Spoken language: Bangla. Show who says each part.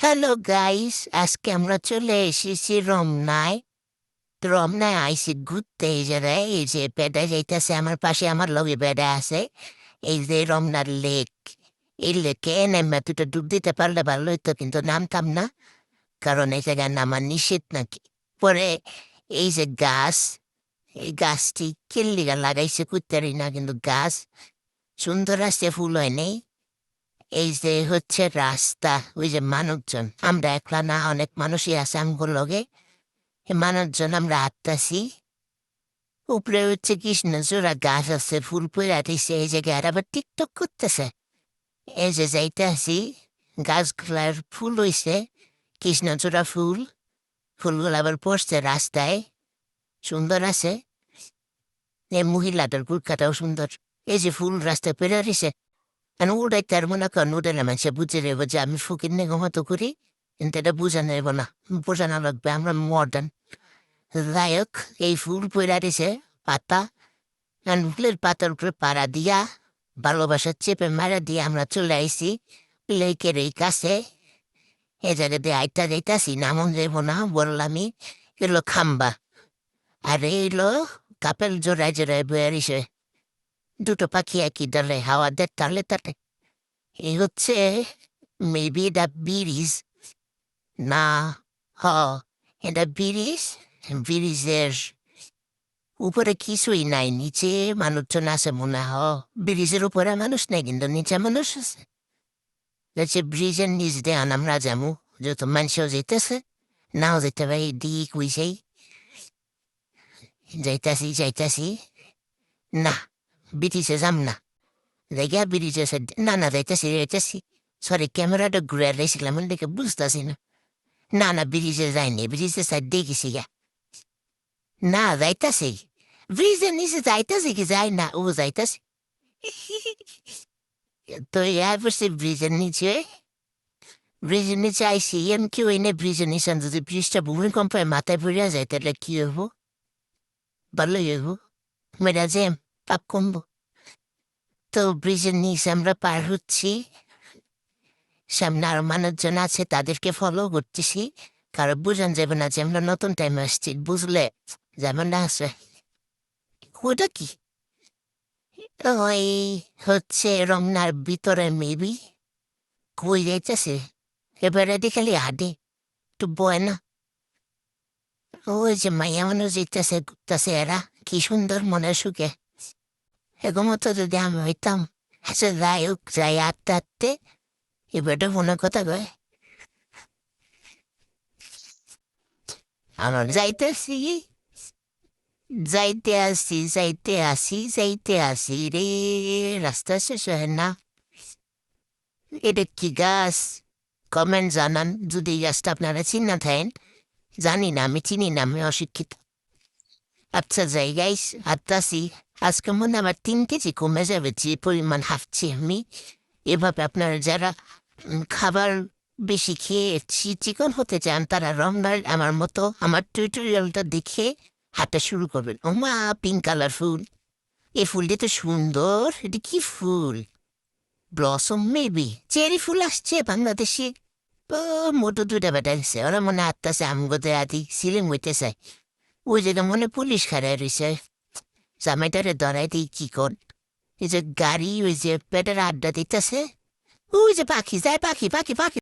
Speaker 1: হ্যালো গাইস আজকে আমরা চলে এসেছি রমনায় রমনায় আইসি ঘুরতে এই জায়গায় এই যে বেডা যাইতেছে আমার পাশে আমার লগে বেডা আছে এই যে রমনার লেক এই লেকে নেমে দুটো ডুব দিতে পারলে ভালো হইতো কিন্তু নামতাম না কারণ এই জায়গায় নামার নিষেধ নাকি পরে এই যে গাছ এই গাছটি কিল্লিগা লাগাইছে কুত্তারি না কিন্তু গাছ সুন্দর আসছে ফুল হয় নেই এই যে হচ্ছে রাস্তা, ওই যে মানুষজন। আমরা একলা না, অনেক মানুষই আছে আমগুলো লগে। মানুষজন আমরা হাঁটতাছি উপরে হচ্ছে কৃষ্ণচূড়া গাছ আছে, ফুল পরে আটিছে এই জায়গায় আবার টিকটক করতেছে। এই যে যাইতেছি, গাছগুলার ফুল হইছে, কৃষ্ণচূড়া ফুল। ফুলগুলো আবার পড়ছে রাস্তায়। সুন্দর আছে। এই মহিলাটার কুলকাটাও সুন্দর। এই যে ফুল রাস্তায় পেরে রয়েছে And ওটাই তার মনে করেন ওটা না মানুষে বুঝে নেব যে আমি ফকির নেগো মতো করি কিন্তু এটা বুঝে নেব না বোঝানো লাগবে আমরা মডার্ন যাই হোক এই ফুল পয়লা দিছে পাতা and ফুলের পাতার উপরে পাড়া দিয়া ভালোবাসা চেপে মারা দিয়ে আমরা চলে আইসি লেকের এই কাছে এ জায়গাতে আইটা যাইতাছি নামন যাইব না বললামই এলো খাম্বা আর এইলো কাপেল জোড়ায় জোড়ায় বয়ে দুটো পাখি একই ডালে, হাওয়া দেয় তালে তালে। এ হচ্ছে মেবি দ্য বিরিজ। না, হ, এটা বিরিজ। ব্রিজের উপরে কিছুই নাই, নিচে মানুষজন আছে মনে হ ব্রিজের উপরে মানুষ নেই, কিন্তু নিচে মানুষ আছে। হচ্ছে ব্রিজের নিচ দিয়ে আমরা যাব যত মানুষও যেতেছে নাও যেতে পারি, দিক উইসেই যাইতাছি যাইতাছি। না। ব্রিটিশে যাম না জায়গা ব্রিটিশে না না যাইতেছি যাইতেছি সরি ক্যামেরাটা ঘুরে রেছিলাম দেখে বুঝতেছি না না না ব্রিজে যাইনি ব্রিজে সাইড দেখেছি গা না যাইতাছি ব্রিজের নিচে যাইতাছি কি যাই না ও যাইতাছি তো ইয়ার পড়ছে ব্রিজের নিচে ব্রিজের নিচে আইসি এম কি এনে ব্রিজের নিচে যদি ব্রিজটা ভূমিকম্পে মাথায় পড়িয়া যায় তাহলে কি হব ভালো হব মেরা জ্যাম পাপ কমবো। তো ব্রিজের নিচে আমরা পার হচ্ছি। সামনে আরও মানুষজন আছে, তাদেরকে ফলো করতেছি। কারও বুঝান যাবে না যে আমরা নতুন টাইম আসছি, বুঝলে? যেমন না আছে। ওটা কি? ওই হচ্ছে রমনার ভিতরে মেবি কই যাইতেছে? এবারে দেখালি হাডে একটু বয় না? ওই যে মাইয়া মানুষ যেতেছে ঘুরতেছে এরা। কি সুন্দর মনে সুখে। এগো মতো যদি আমি হইতাম আচ্ছা যাই হোক যাই আটতে আটতে এবারটা মনে কথা কয় আমার যাইতেছি যাইতে আসি যাইতে আসি যাইতে আসি রে রাস্তা শেষ হয় না এটা কি গাছ কমেন্ট জানান যদি এই গাছটা আপনারা চিনা থাকেন জানি না আমি চিনি না আমি অশিক্ষিত আচ্ছা যাই গাইস আত্মাসি আজকে মনে আমার তিন কেজি কমে যাবে যে পরিমাণ হাঁটছি আমি এভাবে আপনারা যারা খাবার বেশি খেয়ে চিকন হতে চান তারা রমনার আমার মতো আমার টিউটোরিয়ালটা দেখে হাঁটা শুরু করবেন ও মা পিঙ্ক কালার ফুল এ ফুলটি তো সুন্দর এটি কি ফুল ব্লসম মেবি চেরি ফুল আসছে বাংলাদেশে মোটো দুটা বেটাইছে ওরা মনে আত্মাছে আমগোতে আদি সিলিং হইতেছে ওই জায়গা মনে পুলিশ খারাই রয়েছে জামাইটারে ধরাই দিই কি কন এই যে গাড়ি ওই যে পেটের আড্ডা দিতেছে ওই যে পাখি যায় পাখি পাখি পাখি